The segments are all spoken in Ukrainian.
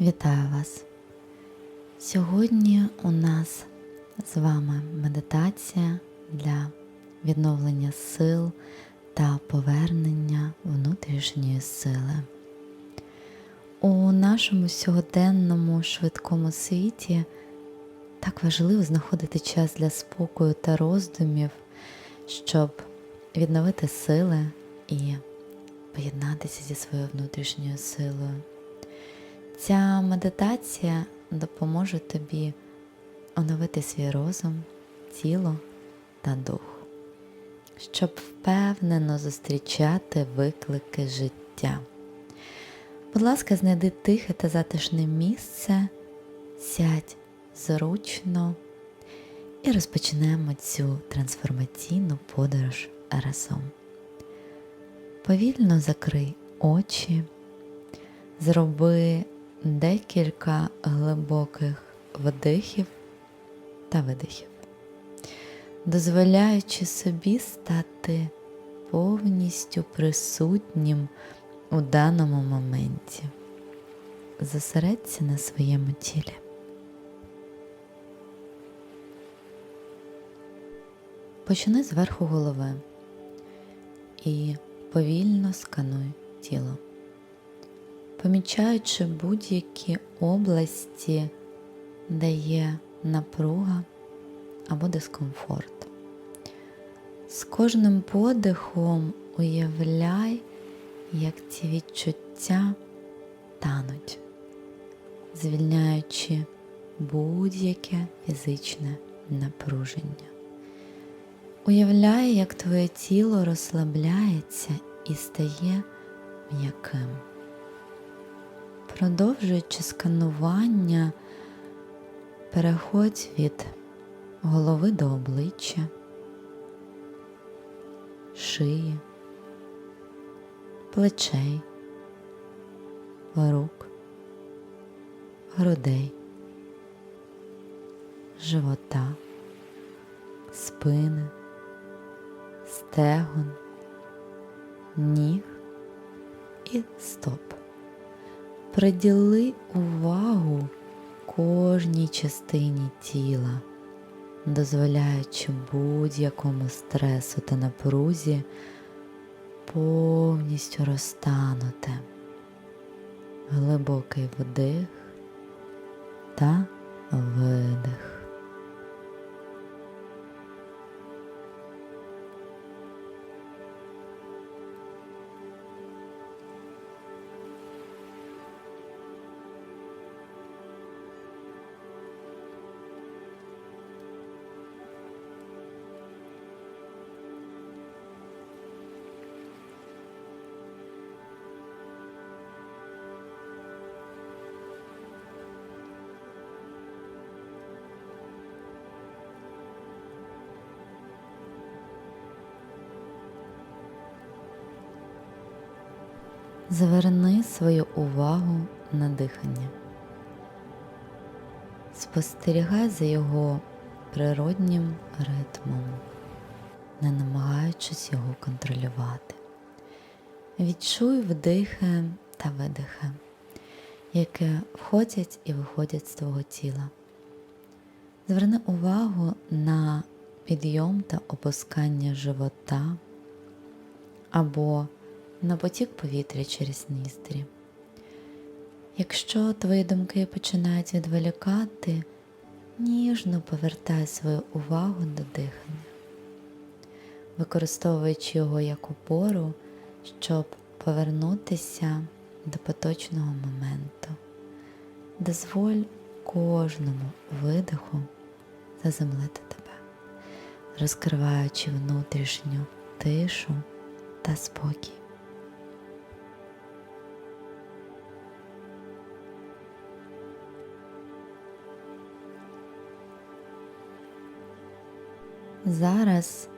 Вітаю вас! Сьогодні у нас з вами медитація для відновлення сил та повернення внутрішньої сили. У нашому сьогоденному швидкому світі так важливо знаходити час для спокою та роздумів, щоб відновити сили і поєднатися зі своєю внутрішньою силою. Ця медитація допоможе тобі оновити свій розум, тіло та дух, щоб впевнено зустрічати виклики життя. Будь ласка, знайди тихе та затишне місце, сядь зручно і розпочнемо цю трансформаційну подорож разом. Повільно закрий очі, зроби декілька глибоких вдихів та видихів, дозволяючи собі стати повністю присутнім у даному моменті. Зосередься на своєму тілі. Почни зверху голови і повільно скануй тіло, помічаючи будь-які області, де є напруга або дискомфорт. З кожним подихом уявляй, як ці відчуття тануть, звільняючи будь-яке фізичне напруження. Уявляй, як твоє тіло розслабляється і стає м'яким. Продовжуючи сканування, переходь від голови до обличчя, шиї, плечей, рук, грудей, живота, спини стегон, ніг і стоп. Приділи увагу кожній частині тіла, дозволяючи будь-якому стресу та напрузі повністю розтанути. Глибокий вдих та видих. Зверни свою увагу на дихання. Спостерігай за його природнім ритмом, не намагаючись його контролювати. Відчуй вдихи та видихи, які входять і виходять з твого тіла. Зверни увагу на підйом та опускання живота або на потік повітря через ніздрі. Якщо твої думки починають відволікати, ніжно повертай свою увагу до дихання, використовуючи його як опору, щоб повернутися до поточного моменту. Дозволь кожному видиху заземлити тебе, розкриваючи внутрішню тишу та спокій. Зараз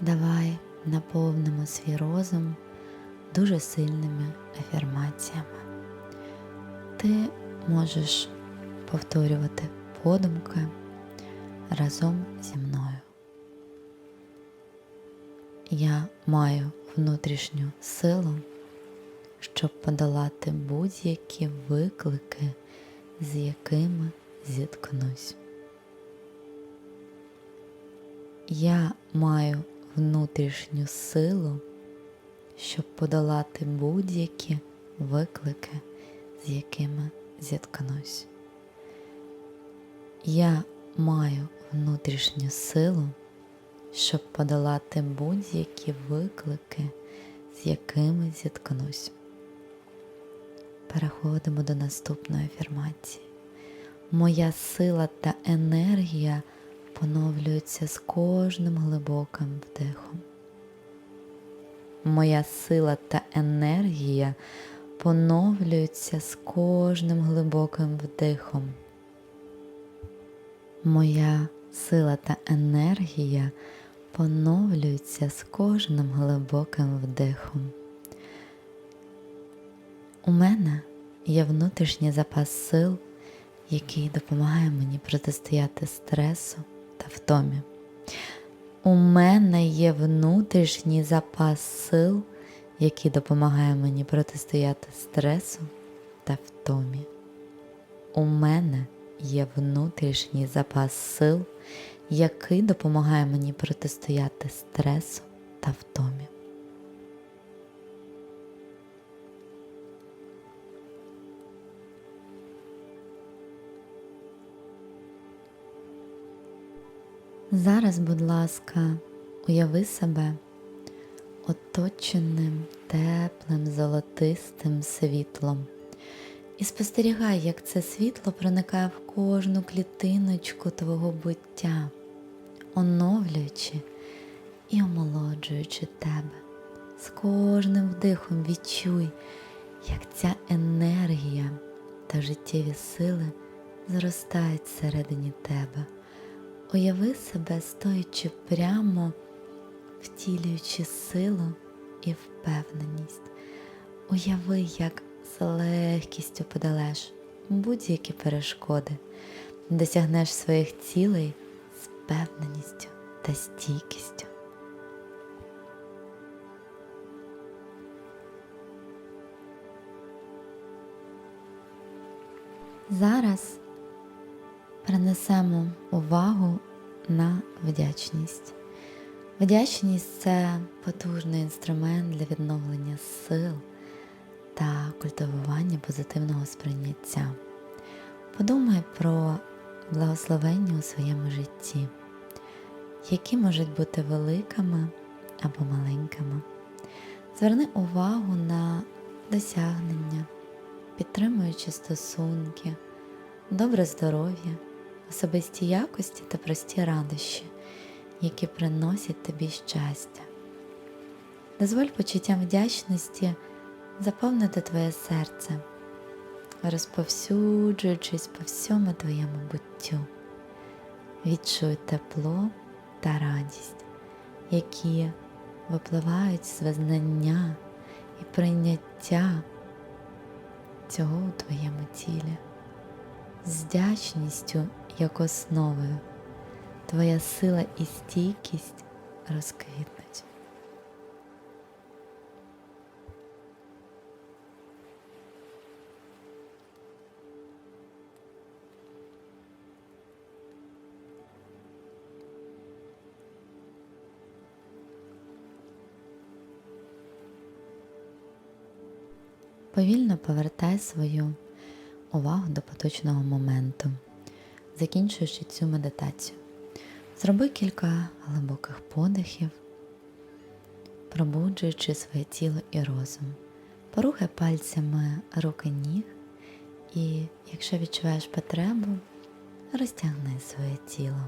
давай наповнимо свій розум дуже сильними афірмаціями. Ти можеш повторювати подумки разом зі мною. Я маю внутрішню силу, щоб подолати будь-які виклики, з якими зіткнусь. Я маю внутрішню силу, щоб подолати будь-які виклики, з якими зіткнусь. Я маю внутрішню силу, щоб подолати будь-які виклики, з якими зіткнусь. Переходимо до наступної афірмації. Моя сила та енергія поновлюються з кожним глибоким вдихом. Моя сила та енергія поновлюються з кожним глибоким вдихом. Моя сила та енергія поновлюються з кожним глибоким вдихом. У мене є внутрішній запас сил, який допомагає мені протистояти стресу втомі. У мене є внутрішній запас сил, який допомагає мені протистояти стресу та втомі. У мене є внутрішній запас сил, який допомагає мені протистояти стресу та втомі. Зараз, будь ласка, уяви себе оточеним теплим золотистим світлом. І спостерігай, як це світло проникає в кожну клітиночку твого буття, оновлюючи і омолоджуючи тебе. З кожним вдихом відчуй, як ця енергія та життєві сили зростають всередині тебе. Уяви себе, стоячи прямо, втілюючи силу і впевненість. Уяви, як з легкістю подолеш будь-які перешкоди, досягнеш своїх цілей з впевненістю та стійкістю. Зараз перенесемо увагу на вдячність. Вдячність це потужний інструмент для відновлення сил та культивування позитивного сприйняття. Подумай про благословення у своєму житті, які можуть бути великими або маленькими. Зверни увагу на досягнення, підтримуючи стосунки, добре здоров'я, особисті якості та прості радощі, які приносять тобі щастя. Дозволь почуттям вдячності заповнити твоє серце, розповсюджуючись по всьому твоєму буттю. Відчуй тепло та радість, які випливають з визнання і прийняття цього у твоєму тілі, з вдячністю як основою. Твоя сила і стійкість розквітнуть. Повільно повертай свою увагу до поточного моменту, закінчуючи цю медитацію. Зроби кілька глибоких подихів, пробуджуючи своє тіло і розум. Порухай пальцями руки ніг і, якщо відчуваєш потребу, розтягни своє тіло.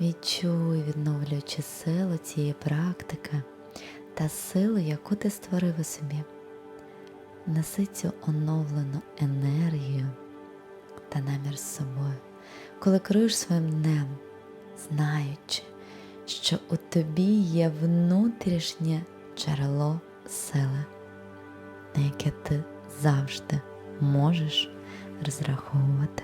Відчуй, відновлюючи силу цієї практики та силу, яку ти створив у собі. Неси цю оновлену енергію та намір з собою, коли керуєш своїм днем, знаючи, що у тобі є внутрішнє джерело сили, на яке ти завжди можеш розраховувати.